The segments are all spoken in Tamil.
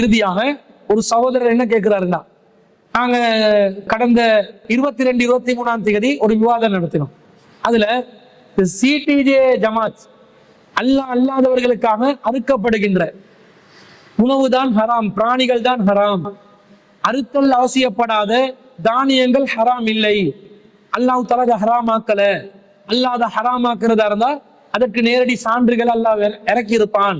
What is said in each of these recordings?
இறுதியாக ஒரு சகோதரர் என்ன கேட்கிறாருன்னா நாங்க கடந்த இருபத்தி ரெண்டு இருபத்தி மூணாம் தேதி ஒரு விவாதம் நடத்தினோம். அதுல சிடிஜே ஜமாத் அல்லாஹ் அல்லாதவர்களுக்காக அறுக்கப்படுகின்ற உணவுதான் ஹராம் பிராணிகள் தான் ஹராம். அறுத்தல் அவசியப்படாத தானியங்கள் ஹராம் இல்லை. அல்லாஹ் தலக ஹராமாக்கல. அல்லாஹ் ஹராமாக்குறதா இருந்தா அதற்கு நேரடி சான்றுகள் அல்லாஹ் இறக்கியிருப்பான். இறக்கி இருப்பான்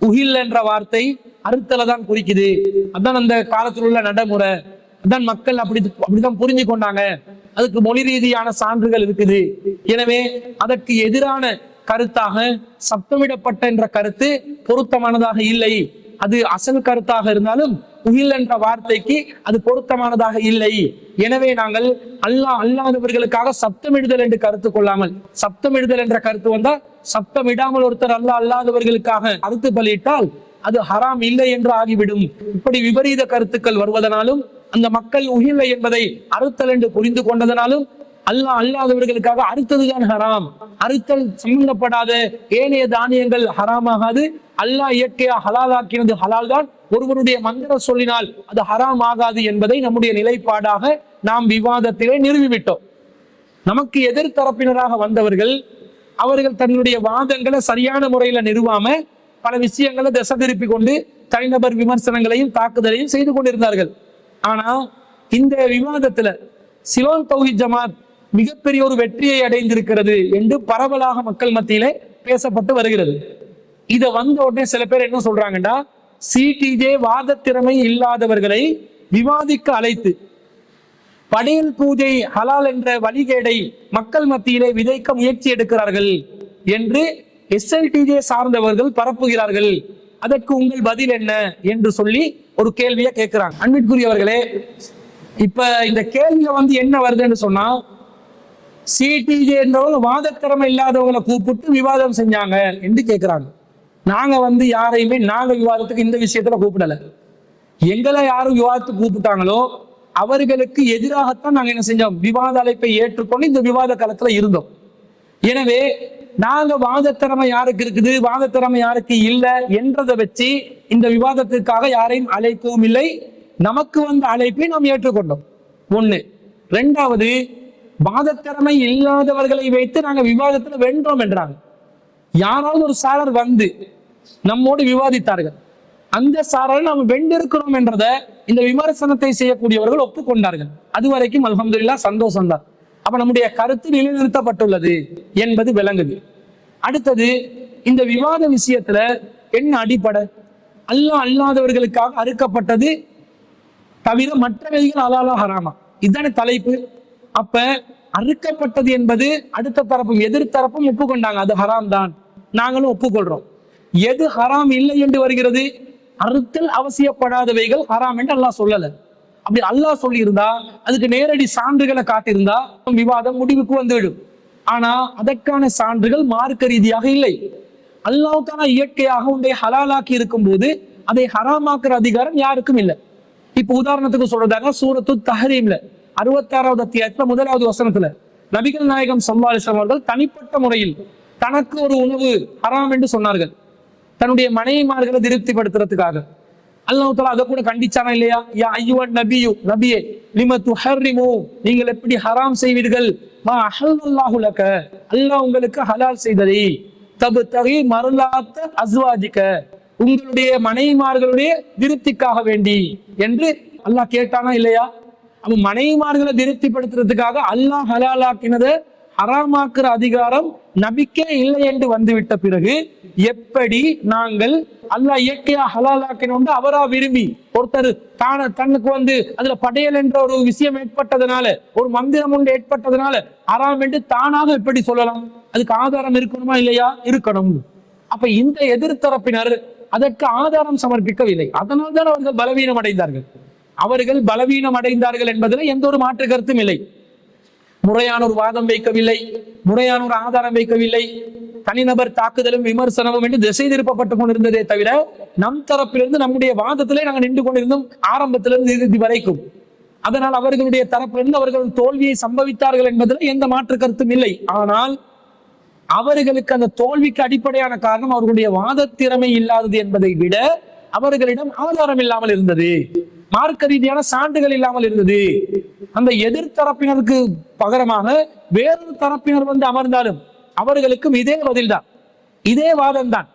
உகில் என்ற வார்த்தை அறுத்தலை தான் குறிக்குது. அதான் அந்த காலத்தில் உள்ள நடைமுறை. அதான் மக்கள் அப்படி அப்படிதான் புரிஞ்சு கொண்டாங்க. அதுக்கு மொழி ரீதியான சான்றுகள் இருக்குது. எனவே அதற்கு எதிரான கருத்தாக சப்தமிடப்பட்ட என்ற கருத்து பொருத்தமானதாக இல்லை. அது அசல் கருத்தாக இருந்தாலும் உயில் என்ற வார்த்தைக்கு அது பொருத்தமானதாக இல்லை. எனவே நாங்கள் அல்லாஹ் அல்லாதவர்களுக்காக சப்தமிடுதல் என்று கருத்து கொள்ளாமல் சப்தமிடுதல் என்ற கருத்து வந்தால் சப்தமிடாமல் ஒருத்தர் அல்லா அல்லாதவர்களுக்காக அறுத்து பலியிட்டால் அது ஹராம் இல்லை என்று ஆகிவிடும். இப்படி விபரீத கருத்துக்கள் வருவதனாலும் அந்த மக்கள் உகில்லை என்பதை அறுத்தல் என்று புரிந்து கொண்டதனாலும் அல்லாஹ் அல்லாதவர்களுக்காக அறுத்ததுதான் ஹராம். அறுத்தல் சம்பந்தப்படாத ஏனைய தானியங்கள் ஹராமாகாது. அல்லாஹ் இயற்கையா ஹலாலாக்கினது ஹலால் தான் ஒருவருடைய மந்திர சொல்லினால் அது ஹராம் ஆகாது என்பதை நம்முடைய நிலைப்பாடாக நாம் விவாதத்திலே நிறுவிவிட்டோம். நமக்கு எதிர்த்தரப்பினராக வந்தவர்கள் அவர்கள் தன்னுடைய வாதங்களை சரியான முறையில நிறுவாம பல விஷயங்களை திசை திருப்பி கொண்டு தனிநபர் விமர்சனங்களையும் தாக்குதலையும் செய்து கொண்டிருந்தார்கள். ஆனா இந்த விவாதத்துல சிலோன் தௌஹி ஜமாத் மிகப்பெரிய ஒரு வெற்றியை அடைந்திருக்கிறது என்று பரவலாக மக்கள் மத்தியிலே பேசப்பட்டு வருகிறது. இதை வந்த உடனே சில பேர் என்ன சொல்றாங்கன்னா சிடிஜே வாத திறமை இல்லாதவர்களை விவாதிக்க அழைத்து படையல் பூஜை ஹலால் என்ற வழிகேடை மக்கள் மத்தியிலே விதைக்க முயற்சி எடுக்கிறார்கள் என்று எஸ்எல்டிஜே சார்ந்தவர்கள் பரப்புகிறார்கள். அதற்கு உங்கள் பதில் என்ன என்று சொல்லி ஒரு கேள்வியை கேட்கிறாங்க. அன்பிற்குரியவர்களே இப்ப இந்த கேள்வியில வந்து என்ன வருதுன்னு சொன்னா சிடிஜே என்றவங்க வாதத்திறமை இல்லாதவங்களை கூப்பிட்டு விவாதம் செஞ்சாங்க என்று கேட்கிறாங்க. நாங்க வந்து யாரையுமே நாங்க விவாதத்துக்கு இந்த விஷயத்துல கூப்பிடல. எங்களை யாரும் விவாதத்துக்கு கூப்பிட்டாங்களோ அவர்களுக்கு எதிராகத்தான் நாங்க என்ன செஞ்சோம்? விவாத அழைப்பை ஏற்றுக்கொண்டு இந்த விவாத களத்துல இருந்தோம். எனவே நாங்க வாதத்திறமை யாருக்கு இருக்குது? வாதத்திறமை யாருக்கு இல்லை? என்றதை வச்சு இந்த விவாதத்திற்காக யாரையும் அழைக்கவும் இல்லை. நமக்கு வந்த அழைப்பை நாம் ஏற்றுக்கொண்டோம். ஒண்ணு. ரெண்டாவது வாதத்திறமை இல்லாதவர்களை வைத்து நாங்க விவாதத்துல வென்றோம் என்றாங்க. யாராவது ஒரு சாரர் வந்து நம்மோடு விவாதித்தார்கள். அந்த சாரரை நாம் வென்றிருக்கிறோம் என்றத இந்த விமர்சனத்தை செய்யக்கூடியவர்கள் ஒப்புக்கொண்டார்கள். அது வரைக்கும் அலமதுல்லா சந்தோஷம் தான் அப்ப நம்முடைய கருத்து நிலைநிறுத்தப்பட்டுள்ளது என்பது விளங்குது. அடுத்தது இந்த விவாத விஷயத்துல என்ன அடிப்படை. அல்லாஹ் அல்லாதவர்களுக்காக அறுக்கப்பட்டது தவிர மற்றவைகள் அலாலா ஹராமா. இதுதானே தலைப்பு. அப்ப அறுக்கப்பட்டது என்பது அடுத்த தரப்பும் எதிர் தரப்பும் ஒப்புக்கொண்டாங்க. அது ஹராம் தான். நாங்களும் ஒப்புக்கொள்றோம். எது ஹராம் இல்லை என்று வருகிறது? அறுத்தல் அவசியப்படாதவைகள் ஹராம் என்று அல்லாஹ் சொல்லல. அப்படி அல்லாஹ் சொல்லியிருந்தா அதுக்கு நேரடி சான்றுகளை காட்டியிருந்தா விவாதம் முடிவுக்கு வந்துவிடும். ஆனா அதற்கான சான்றுகள் மார்க்க ரீதியாக இல்லை. அல்லாவுக்கான இயற்கையாக உன்னை ஹலாலாக்கி இருக்கும் போது அதை ஹராமாக்குற அதிகாரம் யாருக்கும் இல்லை. இப்ப உதாரணத்துக்கு சொல்றதாக சூரத்து தஹரீம்ல அறுபத்தாறாவது அத்தியாயத்துல முதலாவது வசனத்துல நபிகள் நாயகம் சம்பாதிச்சவர்கள் அவர்கள் தனிப்பட்ட முறையில் தனக்கு ஒரு உணவு ஹராம் என்று சொன்னார்கள். தன்னுடைய மனைவிமார்களை திருப்திப்படுத்துறதுக்காக. அல்லாஹ் தஆலா அதை கூட கண்டிச்சானா இல்லையா? யா ஐயுவன் நபியு. நபியே லிம துஹர்ரிமு? நீங்கள் எப்படி ஹராம் செய்வீர்கள்? மா அஹல்லல்லாஹு லக. அல்லாஹ் உங்களுக்கு ஹலால் செய்ததை. தபு தகி மருளாத்த அஸ்வாஜிக்க உங்களுடைய மனைவிமார்களுடைய திருப்திக்காக வேண்டி. என்று அல்லாஹ் கேட்டானா இல்லையா? அப்ப மனைவிமார்களை திருப்திப்படுத்துறதுக்காக அல்லாஹ் ஹலாலாக்கினதை ஹராமாக்குற அதிகாரம் நபிக்கே இல்லை என்று வந்துவிட்ட பிறகு எப்படி நாங்கள் அல்லாஹ் இயற்கையா ஹலாலாக்கினோண்டு அவரா விரும்பி ஒருத்தர் தான தன்னுக்கு வந்து அதுல படையல் என்ற ஒரு விஷயம் ஏற்பட்டதுனால ஒரு மந்திரம் ஒன்று ஏற்பட்டதுனால அறாம் என்று தானாக எப்படி சொல்லலாம்? அதுக்கு ஆதாரம் இருக்கணுமா இல்லையா? இருக்கணும். அப்ப இந்த எதிர்த்தரப்பினர் அதற்கு ஆதாரம் சமர்ப்பிக்கவில்லை. அதனால் தான் அவர்கள் பலவீனம் அடைந்தார்கள் அவர்கள் பலவீனம் அடைந்தார்கள் என்பதில் எந்த ஒரு மாற்று கருத்தும் இல்லை. முறையான ஒரு வாதம் வைக்கவில்லை முறையான ஒரு ஆதாரம் வைக்கவில்லை. தனிநபர் தாக்குதலும் விமர்சனமும் என்று திசை திருப்பப்பட்டுக் கொண்டிருந்ததே தவிர நம் தரப்பிலிருந்து நம்முடைய வாதத்திலே நாங்கள் நின்று கொண்டிருந்தோம் ஆரம்பத்திலிருந்து இறுதி வரைக்கும். அதனால் அவர்களுடைய தரப்பிலிருந்து அவர்கள் தோல்வியை சம்பவித்தார்கள் என்பதில் எந்த மாற்று கருத்தும் இல்லை. ஆனால் அவர்களுக்கு அந்த தோல்விக்கு அடிப்படையான காரணம் அவர்களுடைய வாத திறமை இல்லாதது என்பதை விட அவர்களிடம் ஆதாரம் இல்லாமல் இருந்தது. மார்க்க ரீதியான சான்றுகள் இல்லாமல் இருந்தது. அந்த எதிர்த்தரப்பினருக்கு பகரமாக வேறொரு தரப்பினர் வந்து அமர்ந்தாலும் அவர்களுக்கும் இதே பதில்தான். இதே வாதம் தான்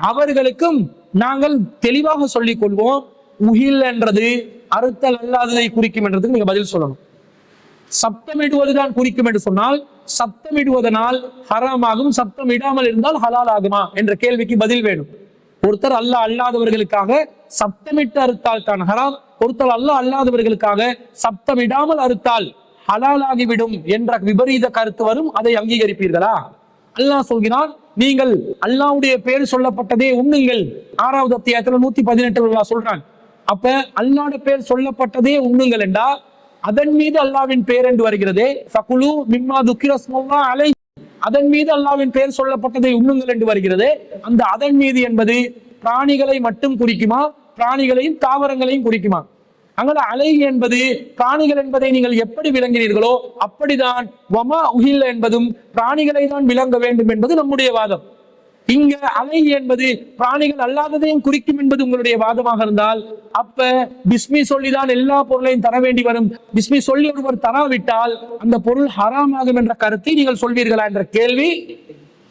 அவர்களுக்கும் நாங்கள் தெளிவாக சொல்லிக் கொள்வோம் உகில் என்றது அறுத்தல் அல்லாததை குறிக்கும் என்றதுக்கு நீங்க பதில் சொல்லணும். சப்தமிடுவதுதான் குறிக்கும் என்று சொன்னால் சப்தமிடுவதனால் ஹராமாகும் சப்தம் இடாமல் இருந்தால் ஹலால் ஆகுமா என்ற கேள்விக்கு பதில் வேணும். ஒருத்தர் அல்லாஹ் அல்லாதவர்களுக்காக சப்தமிட்டு அறுத்தால் தான் ஹராம் ஒருத்தர் அல்லாஹ் அல்லாதவர்களுக்காக சப்தமிடாமல் அறுத்தால் ஹலாலாகிவிடும் என்ற விபரீத கருத்து வரும். அதை அங்கீகரிப்பீர்களா? அல்லாஹ் சொல்கிறான் நீங்கள் அல்லாவுடைய பேர் சொல்லப்பட்டதே உண்ணுங்கள். ஆறாவது அத்தியாயத்துல நூத்தி பதினெட்டு சொல்றான். அப்ப அல்லாட பேர் சொல்லப்பட்டதே உண்ணுங்கள் என்றா அதன் மீது அல்லாவின் பேர் என்று வருகிறதே. சகுலு மிம்மா துக்கிரஸ்மல்லா அலை. அதன் மீது அல்லாவின் பெயர் சொல்லப்பட்டதை உண்ணுங்கள் என்று வருகிறது. அந்த அதன் மீது என்பது பிராணிகளை மட்டும் குறிக்குமா? பிராணிகளையும் தாவரங்களையும் குறிக்குமா அங்கே அலை என்பது பிராணிகள் என்பதை நீங்கள் எப்படி விளங்கினீர்களோ அப்படிதான் வமா உகில் என்பதும் பிராணிகளை தான் விளங்க வேண்டும் என்பது நம்முடைய வாதம். இங்க அலை என்பது பிராணிகள் அல்லாததையும் குறிக்கும் என்பது உங்களுடைய வாதமாக இருந்தால் அப்ப பிஸ்மி சொல்லிதான் எல்லா பொருளையும் தர வேண்டி வரும். பிஸ்மி சொல்லி ஒருவர் தராவிட்டால் அந்த பொருள் ஹராமாகும் என்ற கருத்தை நீங்கள் சொல்வீர்களா என்ற கேள்வி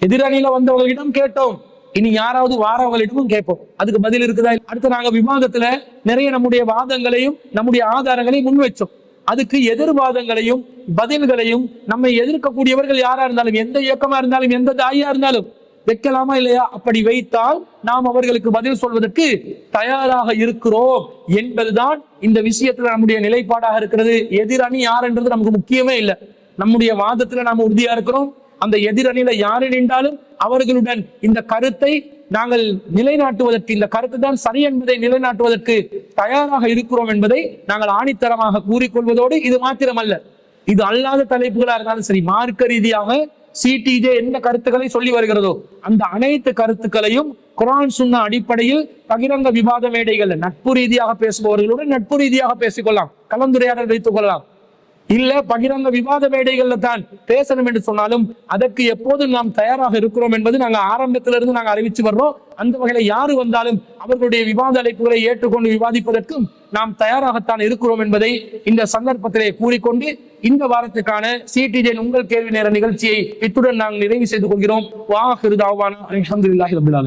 எதிரணியில வந்தவர்களிடம் கேட்டோம். இனி யாராவது வாரவங்களிடமும் கேட்போம். அதுக்கு பதில் இருக்குதா அடுத்து நாங்க விவாதத்துல நிறைய நம்முடைய வாதங்களையும் நம்முடைய ஆதாரங்களையும் முன்வைச்சோம் அதுக்கு எதிர்வாதங்களையும் பதில்களையும் நம்மை எதிர்க்கக்கூடியவர்கள் யாரா இருந்தாலும் எந்த இயக்கமா இருந்தாலும் எந்த தாயா இருந்தாலும் வைக்கலாமா இல்லையா? அப்படி வைத்தால் நாம் அவர்களுக்கு பதில் சொல்வதற்கு தயாராக இருக்கிறோம் என்பதுதான் இந்த விஷயத்துல நம்முடைய நிலைப்பாடாக இருக்கிறது. எதிரணி யார் என்றது நமக்கு முக்கியமே இல்லை. நம்முடைய வாதத்துல நாம் உறுதியா இருக்கிறோம். அந்த எதிரணியில யாரு நின்றாலும் அவர்களுடன் இந்த கருத்தை நாங்கள் நிலைநாட்டுவதற்கு இந்த கருத்து தான் சரி என்பதை நிலைநாட்டுவதற்கு தயாராக இருக்கிறோம் என்பதை நாங்கள் ஆணித்தரமாக கூறிக்கொள்வதோடு இது மாத்திரமல்ல. இது அல்லாத தலைப்புகளா இருந்தாலும் சரி மார்க்க ரீதியாக சிடிஜே எந்த கருத்துக்களை சொல்லி வருகிறதோ அந்த அனைத்து கருத்துக்களையும் குரான் சொன்ன அடிப்படையில் பகிரங்க விவாத மேடைகள் நட்பு ரீதியாக பேசுபவர்களுடன் நட்பு ரீதியாக பேசிக்கொள்ளலாம் கலந்துரையாடல் வைத்துக் கொள்ளலாம். இல்ல பகிரங்க விவாத மேடைகள்ல தான் பேசணும் என்று சொன்னாலும் அதற்கு எப்போது நாம் தயாராக இருக்கிறோம் என்பது நாங்கள் ஆரம்பத்திலிருந்து நாங்க அறிவிச்சு வர்றோம். அந்த வகையில யாரு வந்தாலும் அவர்களுடைய விவாத அழைப்புகளை ஏற்றுக்கொண்டு விவாதிப்பதற்கும் நாம் தயாராகத்தான் இருக்கிறோம் என்பதை இந்த சந்தர்ப்பத்திலே கூறிக்கொண்டு இந்த வாரத்துக்கான சிடிஜே உங்கள் கேள்வி நேர நிகழ்ச்சியை இத்துடன் நாங்கள் நிறைவு செய்து கொள்கிறோம். வாஹிருதாவான. அலமதுல்லாஹி ரபில்